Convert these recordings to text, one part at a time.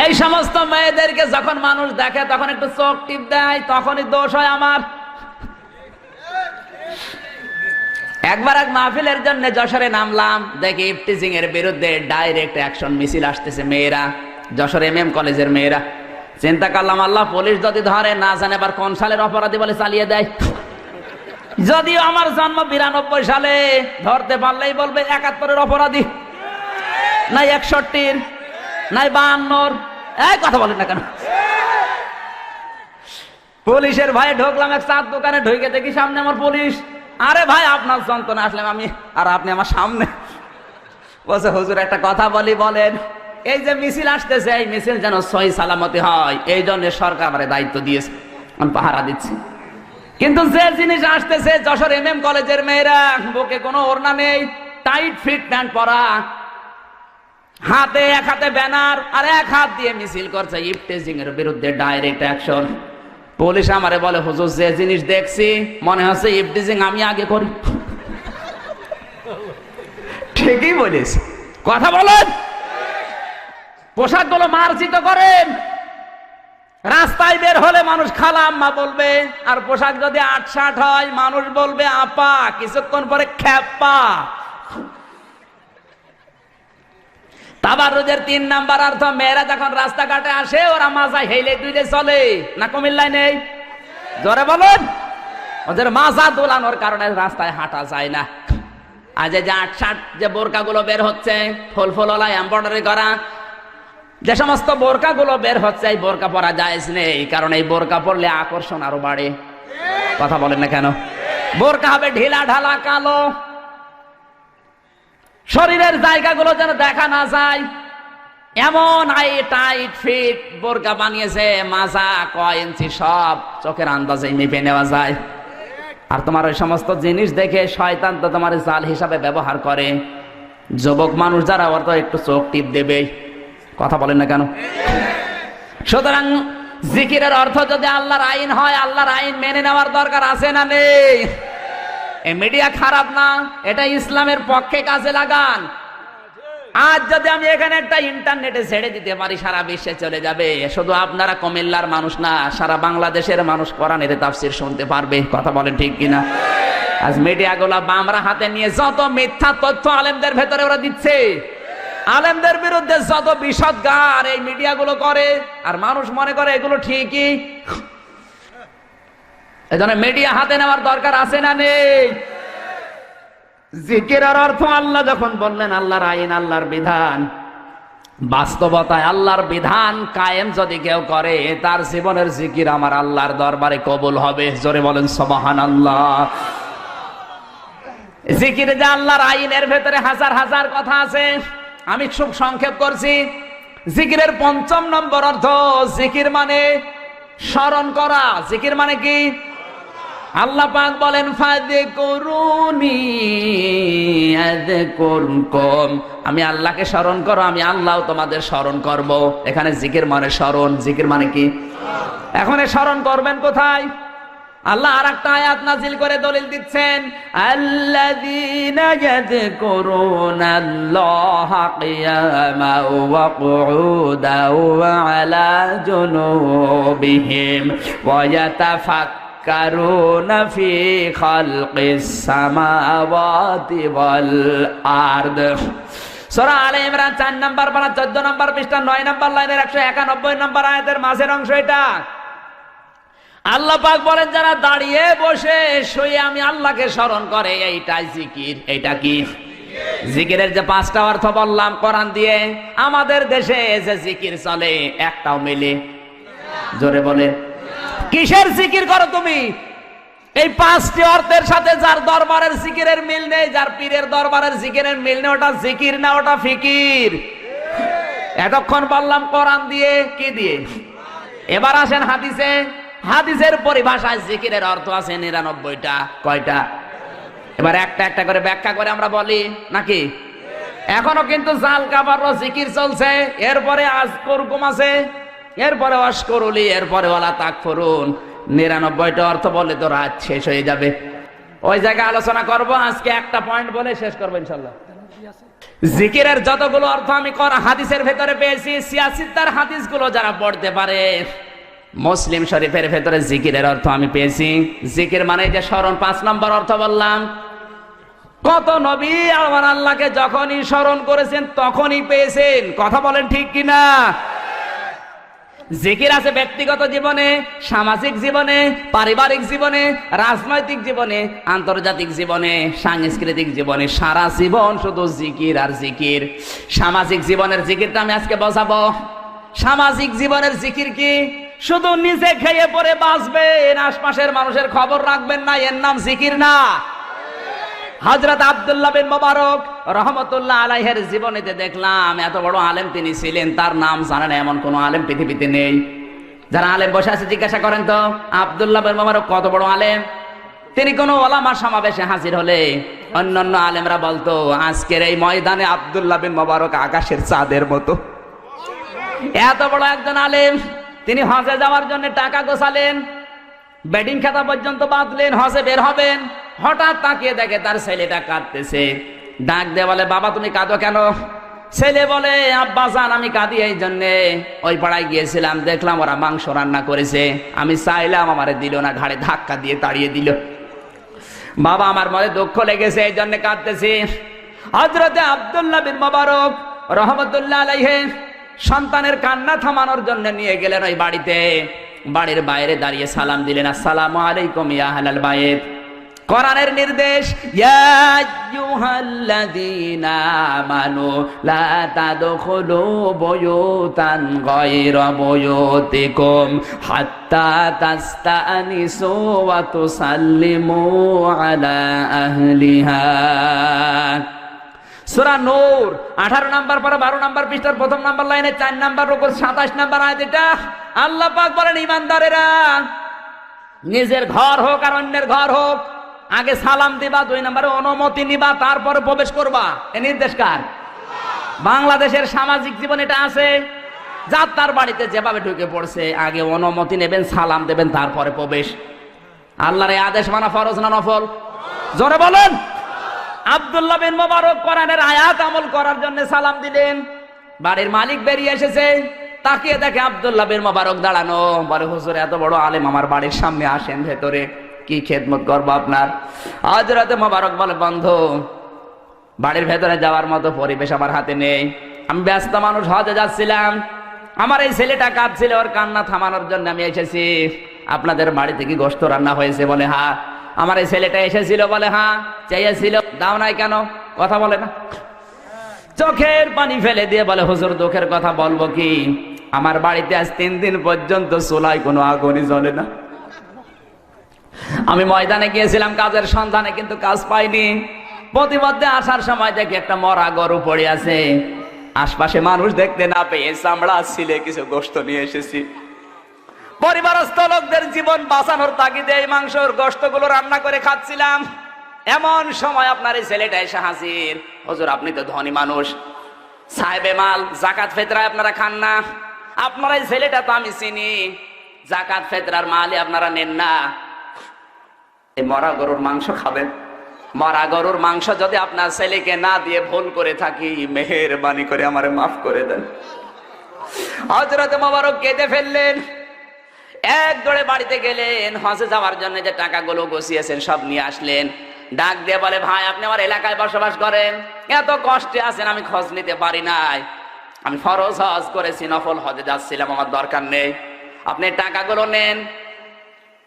এই সমস্ত মেয়েদেরকে যখন মানুষ দেখে, তখন একটু চোখ টিপ দেয়, তখনই দোষ হয় আমার। একবার এক মাহফিলের জন্য যশোরে নামলাম, দেখি ইফটিজিং এর বিরুদ্ধে ডাইরেক্ট অ্যাকশন মিছিল আসতেছে মেয়েরা, যশোর এম এম কলেজের মেয়েরা। চিন্তা করলাম, আল্লাহ, পুলিশ যদি ধরে, না জানে আবার কোন সালের অপরাধী বলে চালিয়ে দেয়। যদিও আমার জন্ম বিরানব্বই সালে, ধরতে পারলেই বলবে একাত্তরের অপরাধী। না, একষট্টির। নাই বাহান্নর। এই কথা বলেন না কেন? পুলিশের ভাই ঢুকলাম, এক চার দোকানে ঢুকে দেখি সামনে আমার পুলিশ। আরে ভাই, আপনার যন্ত্রণা, আসলাম আমি। আর আপনি আমার সামনে। বলছে, হুজুর, একটা কথা বলি, বলেন। এই যে মিছিল আসতেছে, এই মিছিল যেন সহি সালামতি হয়, এই জন্য সরকার আমার দায়িত্ব দিয়েছে। আমি পাহারা দিচ্ছি। কিন্তু যে জিনিস আসতেছে, যশোর এম এম কলেজের মেয়েরা, বুকে কোনো ওড়না নেই টাইট ফিট প্যান্ট পরা। হাতে এক হাতে ব্যানার আর এক হাত দিয়ে মিছিল করছে ইফটেজিং এর বিরুদ্ধে ডাইরেক্ট অ্যাকশন পুলিশ আমারে বলে, হুজুর, যে জিনিস দেখছি, মনে হচ্ছে ইফটেজিং আমি আগে করি। ঠিকই বলিস। কথা বলেন। পোশাকগুলো মার্জিত করেন। রাস্তায় বের হলে মানুষ খালা আম্মা বলবে, আর পোশাক যদি আটশাট হয়, মানুষ বলবে, আপা, কিছুক্ষণ পরে খ্যাপা। তাবারুজের তিন নাম্বার অর্থ, মেয়েরা যখন রাস্তাঘাটে আসে, ওরা মাজায় হেলে দুইলে চলে। না কুমিল্লায় নেই? জোরে বলুন। ওদের মাজা দোলানোর কারণে রাস্তায় হাঁটা যায় না। আজ যে আট ষাট যে বোরকাগুলো বের হচ্ছে, ফুল ফুলওয়ালা এম্বয়ডারি করা, যে সমস্ত বোরকাগুলো বের হচ্ছে, এই বোরকা পরা যায় নেই, কারণ এই বোরকা পরলে আকর্ষণ আরও বাড়ে। কথা বলেন না কেন? বোরকা হবে ঢিলা ঢালা কালো শরীরের জায়গাগুলো যেন দেখা না যায়। এমন আই টাইট ফিট বোরকা বানিয়েছে, মাজা, কয় ইঞ্চি সব চোখের আন্দাজে মেপে নেওয়া যায়। আর তোমার ওই সমস্ত জিনিস দেখে শয়তান তো তোমার জাল হিসাবে ব্যবহার করে। যুবক মানুষ যারা, ওর তো একটু চোখ টিপ দেবে। কথা বলেন না কেন? সুতরাং জিকিরের অর্থ যদি আল্লাহর আইন হয়, আল্লাহর আইন মেনে নেওয়ার দরকার আছে না নেই? মিডিয়া খারাপ না, এটা ইসলামের পক্ষে কাজে লাগান। আজ যদি আমি এখানে একটা ইন্টারনেটে ছেড়ে দিতে পারি, সারা বিশ্বে চলে যাবে। শুধু আপনারা কুমিল্লার মানুষ না, সারা বাংলাদেশের মানুষ কোরআনের তাফসির শুনতে পারবে। কথা বলেন ঠিক কিনা? আজ মিডিয়া গুলা বামরা হাতে নিয়ে যত মিথ্যা তথ্য আলেমদের ভেতরে ওরা দিচ্ছে। আলেমদের বিরুদ্ধে যত বিশদ গান এই মিডিয়া গুলো করে, আর মানুষ মনে করে এগুলো ঠিকই। এজন্য মিডিয়া হাতে নেওয়ার দরকার আছে না নেই? জিকিরের অর্থ আল্লাহ যখন বললেন, আল্লাহর আইন, আল্লাহর বিধান। বাস্তবতায় আল্লাহর বিধান কায়েম যদি কেউ করে, তার জীবনের জিকির আমার আল্লাহর দরবারে কবুল হবে। জোরে বলেন সবহান আল্লাহ জিকিরে যে আল্লাহর আইনের ভেতরে হাজার হাজার কথা আছে, আমি খুব সংক্ষেপ করছি। জিকিরের পঞ্চম নম্বর অর্থ, জিকির মানে স্মরণ করা। জিকির মানে কি? আল্লাহ পাক বলেন ফাদে করুনি কম আমি আল্লাহকে স্মরণ করো, আমি আল্লাহ তোমাদের স্মরণ করব। এখানে জিকির মানে স্মরণ। জিকির মানে কি? এখন স্মরণ করবেন কোথায়? আল্লাহ আর একটা আয়াত নাজিল করে দলিল দিচ্ছেন, আল্লাযীনা ইয়াযকুরুনাল্লাহা কিয়ামান ওয়া কুউদান ওয়া আলা জুনুবিহিম ওয়া ইয়াতাফাক্কারুনা। ফি খালকিস সামাওয়াতি ওয়াল আরদ। সূরা আলে ইমরান 4 নাম্বার পারা 14 নাম্বার পৃষ্ঠা 9 নাম্বার লাইনের 191 নাম্বার আয়াতের মাঝের অংশ এটা। আল্লাহ পাক বলেন, যারা দাঁড়িয়ে বসে শুয়ে আমি আল্লাহকে স্মরণ করে, এইটাই জিকির। এইটা কি? জিকিরের যে পাঁচটা অর্থ বললাম কোরআন দিয়ে, আমাদের দেশে যে জিকির চলে, একটাও মিলে। জোরে বলে কিসের জিকির করো তুমি? এই পাঁচটি অর্থের সাথে যার দরবারের জিকিরের মিল নেই, যার পীরের দরবারের জিকিরের মিল নেই, ওটা জিকির না, ওটা ফিকির? এতক্ষণ বললাম কোরআন দিয়ে কি দিয়ে? এবার আসেন হাদিসে। হাদিসের পরিভাষায় জিকিরের অর্থ আছে নিরানব্বইটা। কয়টা? এবার একটা একটা করে ব্যাখ্যা করে আমরা বলি, নাকি? এখনও কিন্তু জাল কাবার জিকির চলছে, এরপরে আজ করকুম আছে। এরপরে অস্করুলি এরপরে ওলা তাক ফরুন। নিরানব্বইটা অর্থ বলে তো রাত শেষ হয়ে যাবে। ওই জায়গায় আলোচনা করব, আজকে একটা পয়েন্ট বলে শেষ করব ইনশাল্লাহ। জিকিরের যতগুলো অর্থ আমি করা হাদিসের ভেতরে পেয়েছি, সিয়াসিদ্দার হাদিসগুলো যারা পড়তে পারে, মুসলিম শরীফের ভেতরে জিকিরের অর্থ আমি পেয়েছি। জিকির মানে যে স্মরণ, পাঁচ নম্বর অর্থ বললাম। কত নবী আমার আল্লাহকে যখনই স্মরণ করেছেন, তখনই পেয়েছেন। কথা বলেন ঠিক কিনা? জিকির আছে ব্যক্তিগত জীবনে, সামাজিক জীবনে, পারিবারিক জীবনে, রাজনৈতিক জীবনে, আন্তর্জাতিক জীবনে, সাংস্কৃতিক জীবনে। সারা জীবন শুধু জিকির আর জিকির। সামাজিক জীবনের জিকিরটা আমি আজকে বসাবো সামাজিক জীবনের জিকির কি? শুধু নিজে খেয়ে পরে বাঁচবেন, আশপাশের মানুষের খবর রাখবেন না, এর নাম জিকির না। হজরত আব্দুল্লাহ বিন মোবারক রহমতুল্লাহ আলাইহের জীবনীতে দেখলাম, এত বড় আলেম তিনি ছিলেন, তার নাম জানেন এমন কোন আলেম পৃথিবীতে নেই। যারা আলেম বসে আছে, জিজ্ঞাসা করেন তো, আব্দুল্লাহ বিন মোবারক কত বড় আলেম? তিনি কোন ওলামার সমাবেশে হাজির হলে অন্যান্য আলেমরা বলতো, আজকের এই ময়দানে আব্দুল্লাহ বিন মোবারক আকাশের চাঁদের মতো। এত বড় একজন আলেম, তিনি হজে যাওয়ার জন্য টাকা গোছালেন ব্যাটিং খাতা পর্যন্ত বাঁধলেন হসে বের হবেন। হঠাৎ তাকিয়ে দেখে তার ছেলেটা কাঁদতেছে। ডাক দিয়ে বলে, বাবা, তুমি কাঁদো কেন? ছেলে বলে, আব্বা, জান, আমি কাঁদি এই জন্যে। ওই পাড়ায় গিয়েছিলাম, দেখলাম ওরা মাংস রান্না করেছে। আমি চাইলাম আমারে দিল না, ঘাড়ে ধাক্কা দিয়ে তাড়িয়ে দিল। বাবা, আমার মনে দুঃখ লেগেছে, এই জন্য কাঁদতেছি। হজরতে আব্দুল্লাহ বিন মোবারক রহমতুল্লাহ আলাইহে সন্তানের কান্না থামানোর জন্য নিয়ে গেলেন ওই বাড়িতে। বাড়ির বাইরে দাঁড়িয়ে সালাম দিলেন, আসসালামু আলাইকুম ইয়া হালাল বাইত। কোরআনের নির্দেশ, ইয়া আইয়ুহাল্লাযীনা আমানু লা তাদখুলু বুয়ুতান গায়রা বুয়ুতিকুম হাত্তা তাস্তানিসু ওয়া তুসাল্লিমু আলা আহলিহা। সুরা নূর, আঠারো নাম্বার পরে বারো নাম্বার পৃষ্ঠার প্রথম নাম্বার লাইনে চার নাম্বার উপর সাতাশ নাম্বার আয় এটা। আল্লাহ পাক বলেন, ইমানদারেরা, নিজের ঘর হোক আর অন্যের ঘর হোক, আগে সালাম দিবা, দুই নম্বরে অনুমতি নিবা, তারপরে প্রবেশ করবা। এ নির্দেশ কার? বাংলাদেশের সামাজিক জীবন এটা আছে। যার তার বাড়িতে যেভাবে ঢুকে পড়ছে, আগে অনুমতি নেবেন, সালাম দেবেন, তারপরে প্রবেশ। আল্লাহর এই আদেশ মানা ফরজ না নফল? জোরে বলেন। আব্দুল্লাহ বিন মোবারক কোরআনের আয়াত আমল করার জন্য সালাম দিলেন। বাড়ির মালিক বেরিয়ে এসেছে। তাকিয়ে দেখে আব্দুল্লাহ বিন মোবারক দাঁড়ানো। বলে, হুজুর, এত বড় আলেম আমার বাড়ির সামনে আসেন ভেতরে। কি খেদমত করব আপনার? আজ রাতে মোবারক বলে, বন্ধ, বাড়ির ভেতরে যাওয়ার মতো পরিবেশ আমার হাতে নেই। আমি ব্যস্ত মানুষ, হজে যাচ্ছিলাম। আমার এই ছেলেটা কাঁদছিল, ওর কান্না থামানোর জন্য আমি এসেছি। আপনাদের বাড়িতে কি গোস্ত রান্না হয়েছে? বলে হ্যাঁ আমার এই ছেলেটা এসেছিল বলে হ্যাঁ চাইয়াছিল দাও নাই কেন? কথা বলে না। চোখের পানি ফেলে দিয়ে বলে, হুজুর, দুঃখের কথা বলব কি? আমার বাড়িতে আজ তিন দিন পর্যন্ত চুলায় কোনো আগুনই জ্বলে না। আমি ময়দানে গিয়েছিলাম কাজের সন্ধানে, কিন্তু কাজ পাইনি। প্রতিমধ্যে আসার সময় দেখি একটা মরা গরু পড়ে আছে। আশপাশে মানুষ দেখতে না পেয়ে চামড়া ছিলে কিছু গোস্ত নিয়ে এসেছি। পরিবারস্থ লোকদের জীবন বাঁচানোর তাগিদে এই মাংসর গোস্তগুলো রান্না করে খাচ্ছিলাম। এমন সময় আপনার এই ছেলেটা এসে হাজির। হজুর, আপনি তো ধনী মানুষ। সাহেবে মাল, জাকাত ফেতরায় আপনারা খান না। আপনার এই ছেলেটা তো আমি চিনি। জাকাত ফেতরার মালই আপনারা নেন না। এই মরা গরুর মাংস খাবেন। মরা গরুর মাংস যদি আপনার ছেলেকে না দিয়ে ভুল করে থাকি, মেহেরবানি করে আমারে মাফ করে দেন। হজরত মোবারক কেঁদে ফেললেন। এক দৌড়ে বাড়িতে গেলেন, হজে যাওয়ার জন্য যে টাকাগুলো বসিয়েছেন সব নিয়ে আসলেন। ডাক দিয়ে বলে, ভাই, আপনি আমার এলাকায় বসবাস করেন। এত কষ্টে আছেন, আমি খোঁজ নিতে পারি নাই। আমি ফরজ হজ করেছি, নফল হজে যাচ্ছিলাম, আমার দরকার নেই। আপনি টাকাগুলো নেন।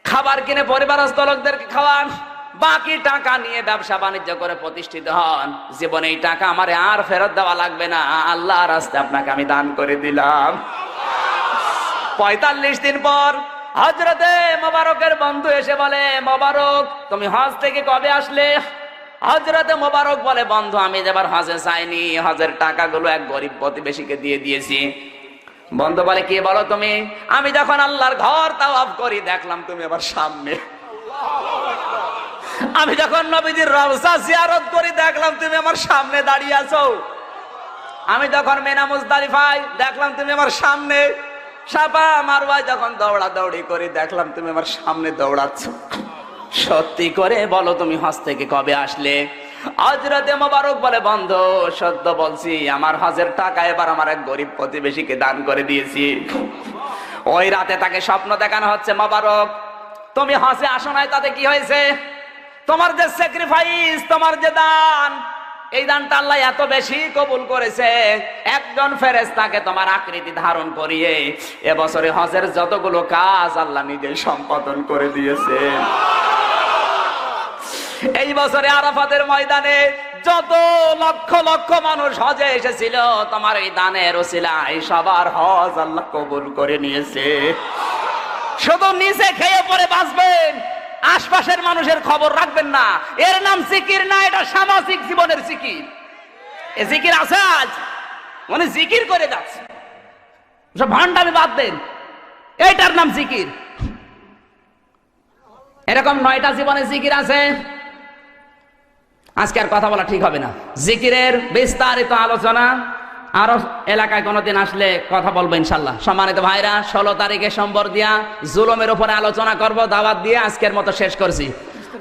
খাবার কিনে পরিবারস্থ লোকদেরকে খাওয়ান। বাকি টাকা নিয়ে ব্যবসা বাণিজ্য করে প্রতিষ্ঠিত হন। জীবনে এই টাকা আমার আর ফেরত দেওয়া লাগবে না। আল্লাহ রাস্তায় আপনাকে আমি দান করে দিলাম। পঁয়তাল্লিশ দিন পর হজরতে মোবারকের বন্ধু এসে বলে, মোবারক, তুমি হজ থেকে কবে আসলে? হজরতে মোবারক বলে, বন্ধু, আমি যেবার হজে চাইনি হজের টাকাগুলো এক গরিব প্রতিবেশীকে দিয়ে দিয়েছি। বন্ধু বলে, কি বলো তুমি? আমি যখন আল্লাহর ঘর তাও অফ করি, দেখলাম তুমি আবার সামনে। আমি যখন নবীজির রওজা জিয়ারত করি, দেখলাম তুমি আমার সামনে দাঁড়িয়ে আছো। আমি যখন মেনা মুজদালিফাই দেখলাম তুমি আমার সামনে। সাপা মারওয়াই যখন দৌড়া দৌড়ি করি, দেখলাম তুমি আমার সামনে দৌড়াচ্ছ। সত্যি করে বলো তুমি হজ থেকে কবে আসলে? হজরতে মোবারক বলে, বন্ধ, সত্য বলছি, আমার হজের টাকা এবার আমার এক গরিব প্রতিবেশীকে দান করে দিয়েছি। ওই রাতে তাকে স্বপ্ন দেখানো হচ্ছে মোবারক। তুমি হজে আসো নাই, তাতে কি হয়েছে? তোমার যে স্যাক্রিফাইস তোমার যে দান এই দানটা আল্লাহ এত বেশি কবুল করেছে। একজন ফেরেশতাকে তোমার আকৃতি ধারণ করিয়ে এবছরে হজের যতগুলো কাজ আল্লাহ নিজে সম্পাদন করে দিয়েছে। এই বছরে আরাফাতের ময়দানে যত লক্ষ লক্ষ মানুষ হজে এসেছিল, তোমার এই দানের ওসিলায় সবার হজ আল্লাহ কবুল করে নিয়েছে। শুধু নিচে খেয়ে পরে বাঁচবেন আশপাশের মানুষের খবর রাখবেন না। এর নাম জিকির না, এটা সামাজিক জীবনের জিকির। এ জিকির আছে আজ? মানে জিকির করে যাচ্ছে। সব ভান্ডামি বাদ দেন। এইটার নাম জিকির। এরকম নয়টা জীবনে জিকির আছে? আজকে আর কথা বলা ঠিক হবে না। জিকিরের বিস্তারিত আলোচনা আরও এলাকায় কোনোদিন আসলে কথা বলব ইনশাল্লাহ। সম্মানিত ভাইরা, ষোলো তারিখে সম্বর দিয়া জুলমের উপরে আলোচনা করব, দাওয়াত দিয়ে আজকের মতো শেষ করছি।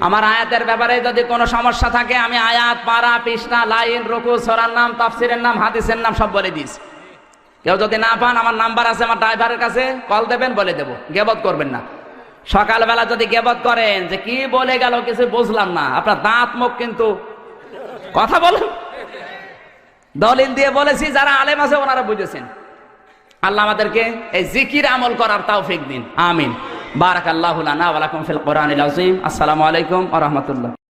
আমার আয়াতের ব্যাপারে যদি কোনো সমস্যা থাকে, আমি আয়াত, পারা, পৃষ্ঠা, লাইন, রুকু, সরার নাম, তাফসিরের নাম, হাদিসের নাম সব বলে দিস। কেউ যদি না পান, আমার নাম্বার আছে আমার ড্রাইভারের কাছে, কল দেবেন, বলে দেবো। গেবত করবেন না। সকালবেলা যদি গেবত করেন যে কি বলে গেল কিছু বুঝলাম না। আপনার দাঁত, মুখ কিন্তু কথা বলেন। দলিল দিয়ে বলেছি, যারা আলেম আছে ওনারা বুঝেছেন। আল্লাহ আমাদেরকে এই জিকির আমল করার তৌফিক দিন। আমিন। বারাক আল্লাহ আসসালামু আলাইকুম ওয়া